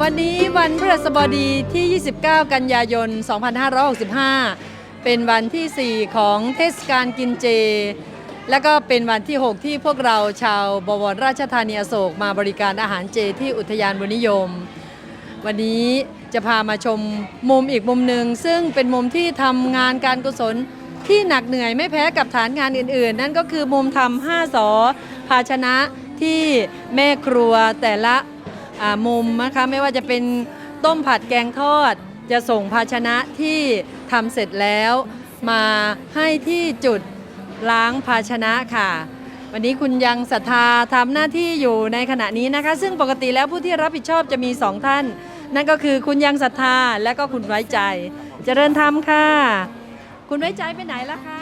วันนี้วันพฤหัสบดีที่ 29 กันยายน 2565 เป็นวันที่ 4 ของเทศกาลกินเจ และก็เป็นวันที่ 6 ที่พวกเราชาวบวรราชธานีอโศกมาบริการอาหารเจที่อุทยานบุญนิยม วันนี้จะพามาชมมุมอีกมุมหนึ่ง ซึ่งเป็นมุมที่ทำงานการกุศลที่หนักเหนื่อยไม่แพ้กับฐานงานอื่น ๆ นั่นก็คือมุมทำ5สอภาชนะที่แม่ครัวแต่ละ มุมนะคะไม่ว่าจะเป็นต้มผัดแกงทอด จะส่งภาชนะที่ทำเสร็จแล้ว มาให้ที่จุดล้างภาชนะค่ะ วันนี้คุณยังศรัทธาทำหน้าที่อยู่ในขณะนี้นะคะ ซึ่งปกติแล้วผู้ที่รับผิดชอบจะมีสองท่าน นั่นก็คือคุณยังศรัทธาและก็คุณไว้ใจจเจริญธรรมค่ะ คุณไว้ใจไปไหนแล้วคะ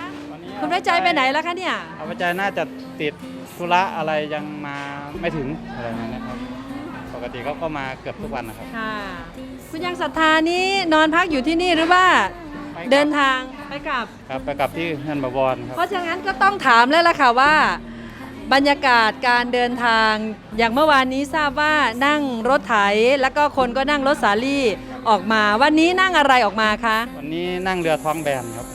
คุณไว้ใจไปไหนแล้วคะเนี่ย เอาไปใจน่าจะติดธุระอะไรยังมาไม่ถึงอะไรนี้นะครับ กติเขาก็มาเกือบทุกวันนะครับค่ะ คุณยังศรัทธานี้นอนพักอยู่ที่นี่หรือว่า ไปกลับเดินทางไปกลับ ครับไปกลับที่ฮันบวรครับ เพราะฉะนั้นก็ต้องถามแล้วล่ะค่ะว่า บรรยากาศการเดินทางอย่างเมื่อวานนี้ทราบว่านั่งรถไถแล้วก็คนก็นั่งรถสาลี่ออกมา วันนี้นั่งอะไรออกมาคะวันนี้นั่งเรือท้องแบนครับ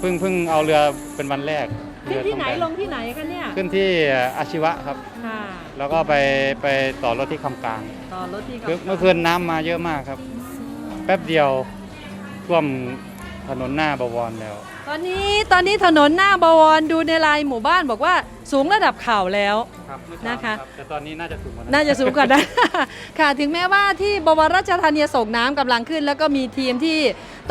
เพิ่งเพิ่งเอาเรือเป็นวันแรกที่เรือที่ท้องไหนแบนลงที่ไหนคะเนี่ยขึ้นที่อาชีวะครับ ค่ะแล้วก็ไปไปต่อรถที่คำกลางต่อรถที่คือเมื่อคืนน้ำมาเยอะมากครับ แป๊บเดียวท่วมถนนหน้าบวรแล้ว ตอนนี้ตอนนี้ถนนหน้าบวรดูในไลน์หมู่บ้านบอกว่าสูงระดับเข่าแล้วครับเมื่อนะเช้าคะรับแต่ตอนนี้น่าจะสูงกว่านั้นน่าจะสูงกว่านั้นค่ะ ถึงแม้ว่าที่บวรราชธานีส่งน้ำกำลังขึ้น แล้วก็มีทีมที่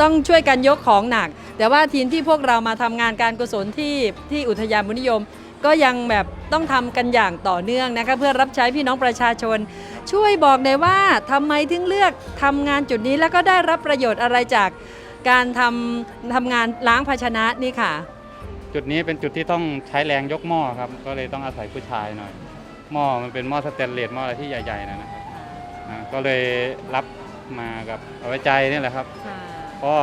ต้องช่วยกันยกของหนัก แต่ว่าทีมที่พวกเรามาทำงานการกุศลที่ที่อุทยานบุญนิยม ก็ยังแบบต้องทำกันอย่างต่อเนื่องนะคะเพื่อรับใช้พี่น้องประชาชน ช่วยบอกหน่อยว่าทำไมถึงเลือกทำงานจุดนี้แล้วก็ได้รับประโยชน์อะไรจากการทำทำงานล้างภาชนะนี่ค่ะ จุดนี้เป็นจุดที่ต้องใช้แรงยกหม้อครับ ก็เลยต้องอาศัยผู้ชายหน่อย หม้อมันเป็นหม้อสแตนเลสหม้ออะไรที่ใหญ่ๆนะนะครับอ่าก็เลยรับมากับเอาไว้ใจนี่แหละครับ เพราะ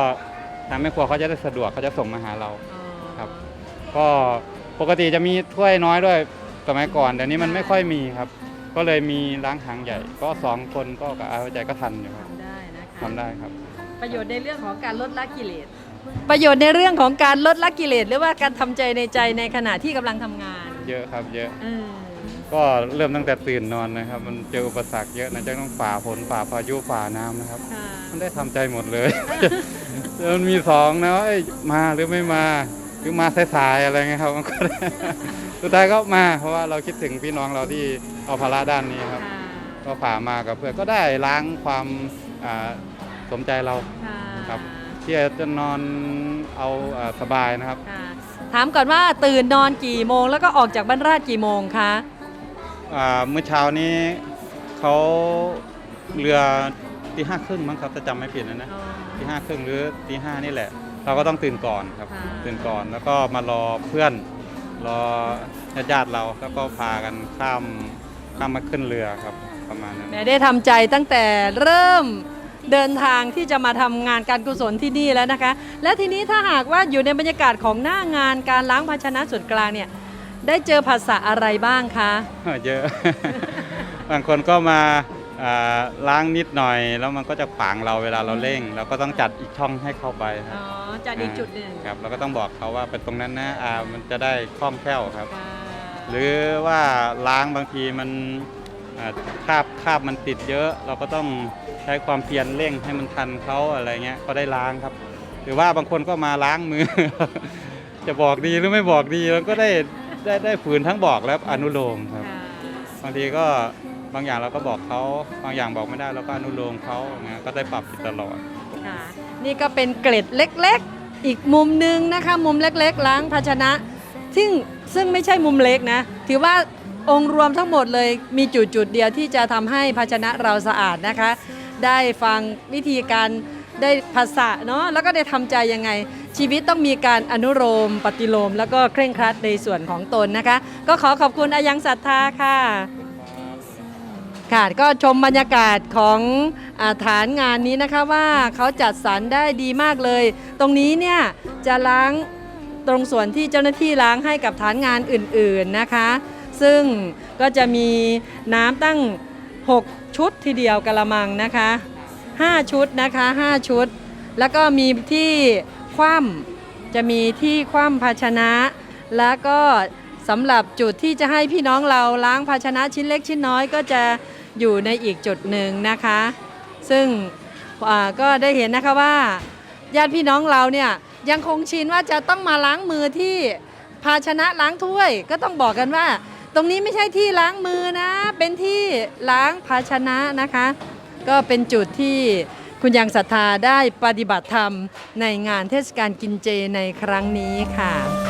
ทางแม่ครัวเขาจะได้สะดวกเขาจะส่งมาหาเรา ครับ ก็ปกติจะมีถ้วยน้อยด้วยสมัยก่อนเดี๋ยวนี้มันไม่ค่อยมีครับ ก็เลยมีล้างถังใหญ่ ก็สองคนก็กับเอาไว้ใจก็ทันอยู่ครับทำได้นะคะทำได้ครับ ประโยชน์ในเรื่องของการลดละกิเลส ประโยชน์ในเรื่องของการลดละกิเลสหรือว่าการทำใจในใจในขณะที่กำลังทำงาน เยอะครับเยอะ เออ ก็เริ่มตั้งแต่ตื่นนอนนะครับ มันเจออุปสรรคเยอะนะจะต้องฝ่าฝนฝ่าพายุฝ่าน้ำนะครับ ค่ะมันได้ทำใจหมดเลยแล้วมันมีสองนะว่าเอ้ยมาหรือไม่มาหรือมาสายๆอะไรเงี้ยครับมันก็ได้ สุดท้ายก็มาเพราะว่าเราคิดถึงพี่น้องเราที่เอาภาระด้านนี้ครับค่ะก็ผ่ามากับเพื่อนก็ได้ล้างความอ่าสมใจเรา ค่ะครับที่จะนอนเอาอาสบายนะครับ ค่ะถามก่อนว่าตื่นนอนกี่โมง แล้วก็ออกจากบ้านราชกี่โมงคะอ่า เมื่อเช้านี้เขาเรือตีห้าครึ่งมั้งครับถ้าจำไม่ผิดนะนะตีห้าครึ่งหรือตีห้านี่แหละ เราก็ต้องตื่นก่อนครับค่ะตื่นก่อนแล้วก็มารอเพื่อนรอญาติๆเราแล้วก็พากันข้ามข้ามมาขึ้นเรือครับประมาณนั้นแม่ได้ทำใจตั้งแต่เริ่มเดินทางที่จะมาทำงานการกุศลที่นี่แล้วนะคะ และทีนี้ถ้าหากว่าอยู่ในบรรยากาศของหน้างานการล้างภาชนะส่วนกลางเนี่ย ได้เจอภาษาอะไรบ้างคะ เยอะ บางคนก็มาอ่าล้างนิดหน่อย แล้วมันก็จะขวางเราเวลาเราเร่ง เราก็ต้องจัดอีกช่องให้เข้าไปคอ๋รับอจากอีกจุดหนึ่งครับเราก็ต้องบอกเขาว่าเป็นตรงนั้นนะอ่ามันจะได้คล่องแคล่วครับค่ะหรือว่าล้างบางทีมันอ่าคราบคราบมันติดเยอะ เราก็ต้องใช้ความเพียรเร่งให้มันทันเขาอะไรเงี้ยก็ได้ล้างครับ หรือว่าบางคนก็มาล้างมือ จะบอกดีหรือไม่บอกดีเราก็ได้ ได้ได้ฝืนทั้งบอกและอนุโลมครับค่ะบางทีก็บางอย่างเราก็บอกเขาบางอย่างบอกไม่ได้เราก็อนุโลมเขาอย่างเงี้ยก็ได้ปรับอยู่ตลอด ค่ะนี่ก็เป็นเกร็ดเล็กๆ อีกมุมหนึ่งนะคะ มุมเล็กๆ ล้างภาชนะ ซึ่งซึ่งไม่ใช่มุมเล็กนะ ถือว่าองค์รวมทั้งหมดเลยมีจุดจุดๆเดียวที่จะทำให้ภาชนะเราสะอาดนะคะ ได้ฟังวิธีการ ได้ภาษาเนาะแล้วก็ได้ทำใจยังไง ชีวิตต้องมีการอนุโลมปฏิโลม แล้วก็เคร่งครัดในส่วนของตนนะคะ ก็ขอขอบคุณอายังศรัทธาค่ะค่ะก็ชมบรรยากาศของอาฐานงานนี้นะคะว่าเขาจัดสรรได้ดีมากเลย ตรงนี้เนี่ยจะล้างตรงส่วนที่เจ้าหน้าที่ล้างให้กับฐานงานอื่นๆนะคะ ซึ่งก็จะมีน้ำตั้ง 6 ชุดทีเดียวกะละมังนะคะ 5 ชุดนะคะ 5 ชุด แล้วก็มีที่คว่ำจะมีที่คว่ำภาชนะ แล้วก็สำหรับจุดที่จะให้พี่น้องเราล้างภาชนะชิ้นเล็กชิ้นน้อยก็จะอยู่ในอีกจุดหนึ่งนะคะ ซึ่งก็ได้เห็นนะคะว่าญาติพี่น้องเราเนี่ยยังคงชินว่าจะต้องมาล้างมือที่ภาชนะล้างถ้วย ก็ต้องบอกกันว่า ตรงนี้ไม่ใช่ที่ล้างมือนะ เป็นที่ล้างภาชนะนะคะ ก็เป็นจุดที่คุณยังศรัทธาได้ปฏิบัติธรรมในงานเทศกาลกินเจในครั้งนี้ค่ะ